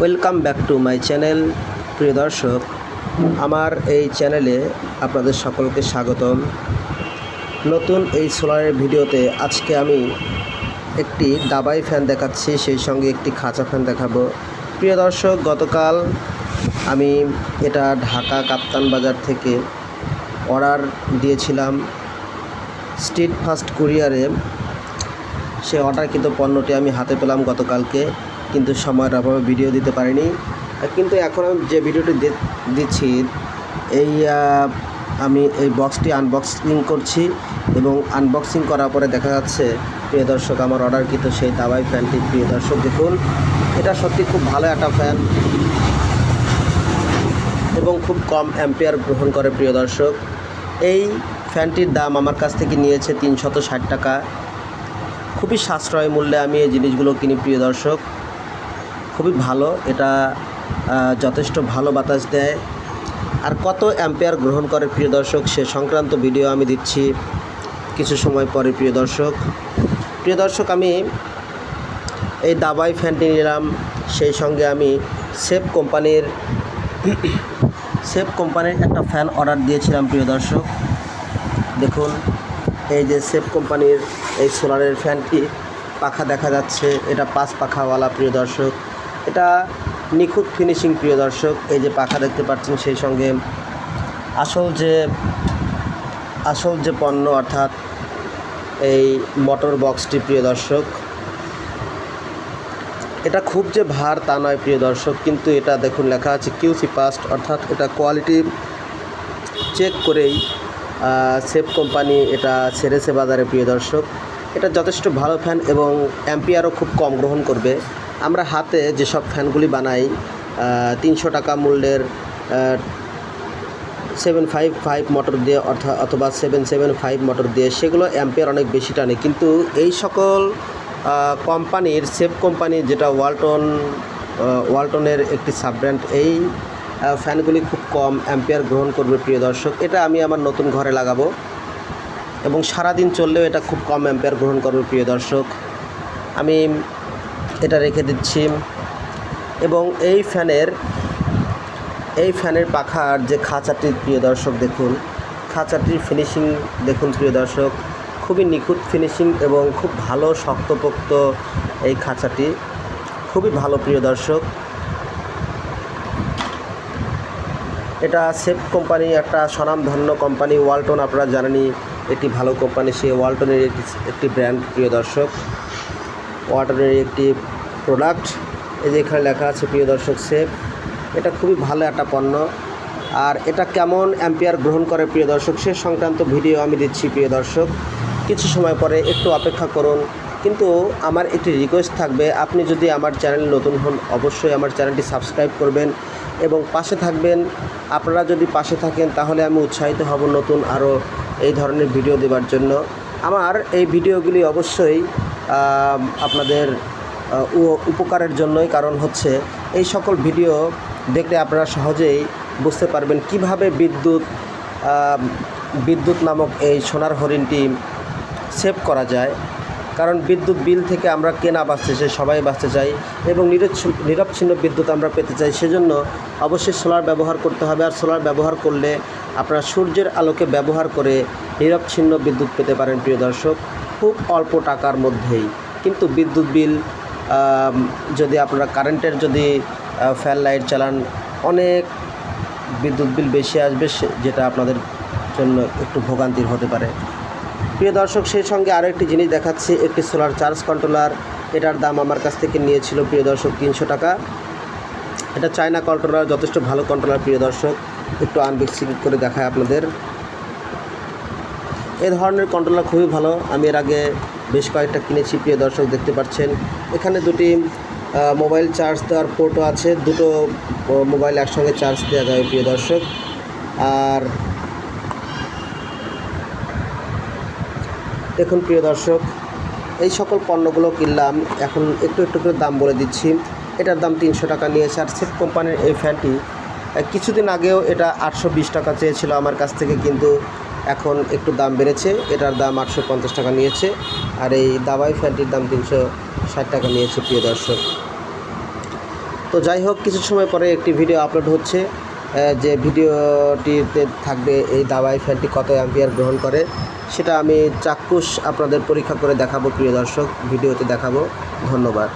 Welcome back to my channel প্রিয় দর্শক। আমার এই চ্যানেলে আপনাদের সকলকে স্বাগতম। নতুন এই সোলারের ভিডিওতে আজকে আমি একটি দাবাই ফ্যান দেখাচ্ছি, সেই সঙ্গে একটি খাঁচা ফ্যান দেখাবো। প্রিয় দর্শক, গতকাল আমি এটা ঢাকা কাপ্তান বাজার থেকে অর্ডার দিয়েছিলাম। স্ট্রিট ফাস্ট কুরিয়ারে সে অর্ডারকৃত পণ্যটি আমি হাতে পেলাম গতকালকে। কিন্তু সময়ের অভাবে ভিডিও দিতে পারিনি। কিন্তু এখন আমি যে ভিডিওটি দিচ্ছি, এই আমি এই বক্সটি আনবক্সিং করছি এবং আনবক্সিং করার পরে দেখা যাচ্ছে, প্রিয় দর্শক, আমার অর্ডারকৃত সেই দাবাই ফ্যানটি প্রিয় দর্শক, দেখুন, এটা সত্যি খুব ভালো একটা ফ্যান এবং খুব কম অ্যাম্পিয়ার গ্রহণ করে, প্রিয় দর্শক। এই ফ্যানটির দাম আমার কাছ থেকে নিয়েছে তিনশত ষাট টাকা। খুবই সাশ্রয় মূল্যে আমি এই জিনিসগুলো কিনি, প্রিয় দর্শক। খুবই ভালো। এটা যথেষ্ট ভালো বাতাস দেয়। আর কত অ্যাম্পিয়ার গ্রহণ করে প্রিয় দর্শক, সে সংক্রান্ত ভিডিও আমি দিচ্ছি কিছু সময় পরে, প্রিয় দর্শক। প্রিয় দর্শক, আমি এই দাবাই ফ্যানটি নিলাম। সেই সঙ্গে আমি সেফ কোম্পানির সেফ কোম্পানির একটা ফ্যান অর্ডার দিয়েছিলাম, প্রিয় দর্শক। দেখুন, এই যে সেফ কোম্পানির এই সোলারের ফ্যানটি পাখা দেখা যাচ্ছে। এটা পাঁচ পাখাওয়ালা, প্রিয় দর্শক। এটা নিখুঁত ফিনিশিং প্রিয় দর্শক, এই যে পাখা দেখতে পাচ্ছেন সেই সঙ্গে আসল যে আসল যে পণ্য অর্থাৎ এই মোটর বক্সটি প্রিয় দর্শক, এটা খুব যে ভার তা নয় প্রিয় দর্শক, কিন্তু এটা দেখুন লেখা আছে কিউসি পাস্ট অর্থাৎ এটা কোয়ালিটি চেক করেই সেফ কোম্পানি এটা ছেড়েছে বাজারে প্রিয় দর্শক। এটা যথেষ্ট ভালো ফ্যান এবং অ্যাম্পিয়ারও খুব কম গ্রহণ করবে। আমরা হাতে যেসব ফ্যানগুলি বানাই তিনশো টাকা মূল্যের সেভেন ফাইভ ফাইভ মোটর দিয়ে অর্থাৎ অথবা সেভেন সেভেন ফাইভ মোটর দিয়ে সেগুলো অ্যাম্পিয়ার অনেক বেশি টানে। কিন্তু এই সকল কোম্পানির সেফ কোম্পানি যেটা ওয়ালটন ওয়ালটনের একটি সাব ব্র্যান্ড এই ফ্যানগুলি খুব কম অ্যাম্পিয়ার গ্রহণ করবে, প্রিয় দর্শক। এটা আমি আমার নতুন ঘরে লাগাবো। এবং সারাদিন চললেও এটা খুব কম অ্যাম্পিয়ার গ্রহণ করবে, প্রিয় দর্শক। আমি এটা রেখে দিচ্ছি। এবং এই ফ্যানের এই ফ্যানের পাখার যে খাঁচাটির প্রিয় দর্শক, দেখুন। খাঁচাটির ফিনিশিং দেখুন, প্রিয় দর্শক। খুবই নিখুঁত ফিনিশিং এবং খুব ভালো শক্তপোক্ত এই খাঁচাটি। খুবই ভালো, প্রিয় দর্শক। এটা সেফ কোম্পানি, একটা স্বনামধন্য কোম্পানি, ওয়ালটন, আপনারা জানেনই। একটি ভালো কোম্পানি সে ওয়ালটনের একটি একটি ব্র্যান্ড প্রিয় দর্শক। ওয়ালটনের একটি প্রোডাক্ট এই যে এখানে লেখা আছে, প্রিয় দর্শক সেফ এটা খুবই ভালো একটা পণ্য। আর এটা কেমন অ্যাম্পিয়ার গ্রহণ করে, প্রিয় দর্শক, সে সংক্রান্ত ভিডিও আমি দিচ্ছি, প্রিয় দর্শক। কিছু সময় পরে একটু অপেক্ষা করুন। কিন্তু আমার একটি রিকোয়েস্ট থাকবে, আপনি যদি আমার চ্যানেল নতুন হন, অবশ্যই আমার চ্যানেলটি সাবস্ক্রাইব করবেন এবং পাশে থাকবেন। আপনারা যদি পাশে থাকেন, তাহলে আমি উৎসাহিত হব নতুন আরও এই ধরনের ভিডিও দেওয়ার জন্য। আমার এই ভিডিওগুলি অবশ্যই আপনাদের উপকারের জন্যই। কারণ হচ্ছে, এই সকল ভিডিও দেখলে আপনারা সহজেই বুঝতে পারবেন কীভাবে বিদ্যুৎ বিদ্যুৎ নামক এই সোনার হরিণটি সেভ করা যায়। কারণ বিদ্যুৎ বিল থেকে আমরা কেনা বাঁচতে চাই, সবাই বাঁচতে চাই এবং নিরবচ্ছিন্ন বিদ্যুৎ আমরা পেতে চাই। সেজন্য অবশ্যই সোলার ব্যবহার করতে হবে আর সোলার ব্যবহার করলে আপনারা সূর্যের আলোকে ব্যবহার করে নিরবচ্ছিন্ন বিদ্যুৎ পেতে পারেন, প্রিয় দর্শক। খুব অল্প টাকার মধ্যেই। কিন্তু বিদ্যুৎ বিল যদি আপনারা কারেন্টের যদি ফ্যান লাইট চালান, অনেক বিদ্যুৎ বিল বেশি আসবে যেটা আপনাদের জন্য একটু ভোগান্তির হতে পারে। প্রিয় দর্শক, সেই সঙ্গে আরও একটি জিনিস দেখাচ্ছি, একটি সোলার চার্জ কন্ট্রোলার এটার দাম আমার কাছ থেকে নিয়েছিল, প্রিয় দর্শক, তিনশো টাকা। এটা চায়না কন্ট্রোলার যথেষ্ট ভালো কন্ট্রোলার প্রিয় দর্শক। একটু আনবক্সিং করে দেখায় আপনাদের। এ ধরনের কন্ট্রোলার খুবই ভালো। আমি এর আগে বেশ কয়েকটা কিনেছি, প্রিয় দর্শক, দেখতে পাচ্ছেন। এখানে দুটি মোবাইল চার্জ দেওয়ার পোর্টও আছে। দুটো মোবাইল একসঙ্গে চার্জ দেওয়া যায়, প্রিয় দর্শক। আর দেখুন, প্রিয় দর্শক, এই সকল পণ্যগুলো কিনলাম। এখন একটু একটু করে দাম বলে দিচ্ছি। এটার দাম তিনশো টাকা নিয়েছে। আর সেফ কোম্পানির এই ফ্যানটি কিছুদিন আগেও এটা আটশো বিশ টাকা চেয়েছিল আমার কাছ থেকে, কিন্তু এখন একটু দাম বেড়েছে। এটার দাম আটশো পঞ্চাশ টাকা নিয়েছে। আর এই দাবাই ফ্যানটির দাম তিনশো ষাট টাকা নিয়েছে, প্রিয় দর্শক। তো যাই হোক, কিছু সময় পরে একটি ভিডিও আপলোড হচ্ছে। যে ভিডিওটিতে থাকবে এই দাবাই ফ্যানটি কত অ্যাম্পিয়ার গ্রহণ করে, সেটা আমি চাক্ষুষ আপনাদের পরীক্ষা করে দেখাবো, প্রিয় দর্শক। ভিডিওতে দেখাবো। ধন্যবাদ।